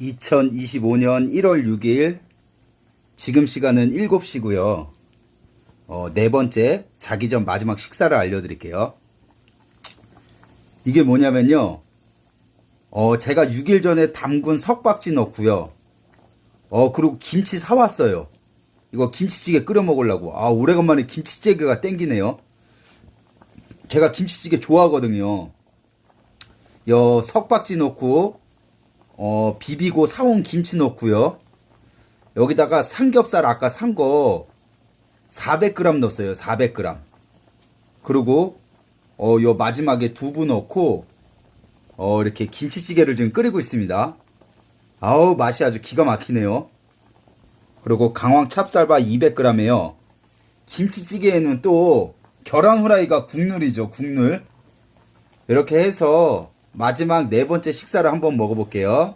2025년 1월 6일 지금 시간은 7시고요. 어, 네 번째 자기 전 마지막 식사를 알려드릴게요. 이게 뭐냐면요. 어, 제가 6일 전에 담근 석박지 넣고요. 어, 그리고 김치 사왔어요. 이거 김치찌개 끓여 먹으려고. 아, 오래간만에 김치찌개가 땡기네요. 제가 김치찌개 좋아하거든요. 여 석박지 넣고 어 비비고 사온 김치 넣고요. 여기다가 삼겹살 아까 산 거 400g 넣었어요. 400g. 그리고 어 요 마지막에 두부 넣고 어 이렇게 김치찌개를 지금 끓이고 있습니다. 아우 맛이 아주 기가 막히네요. 그리고 강황 찹쌀밥 200g에요. 김치찌개에는 또 계란 후라이가 국룰이죠. 국룰. 이렇게 해서 마지막 네 번째 식사를 한번 먹어볼게요.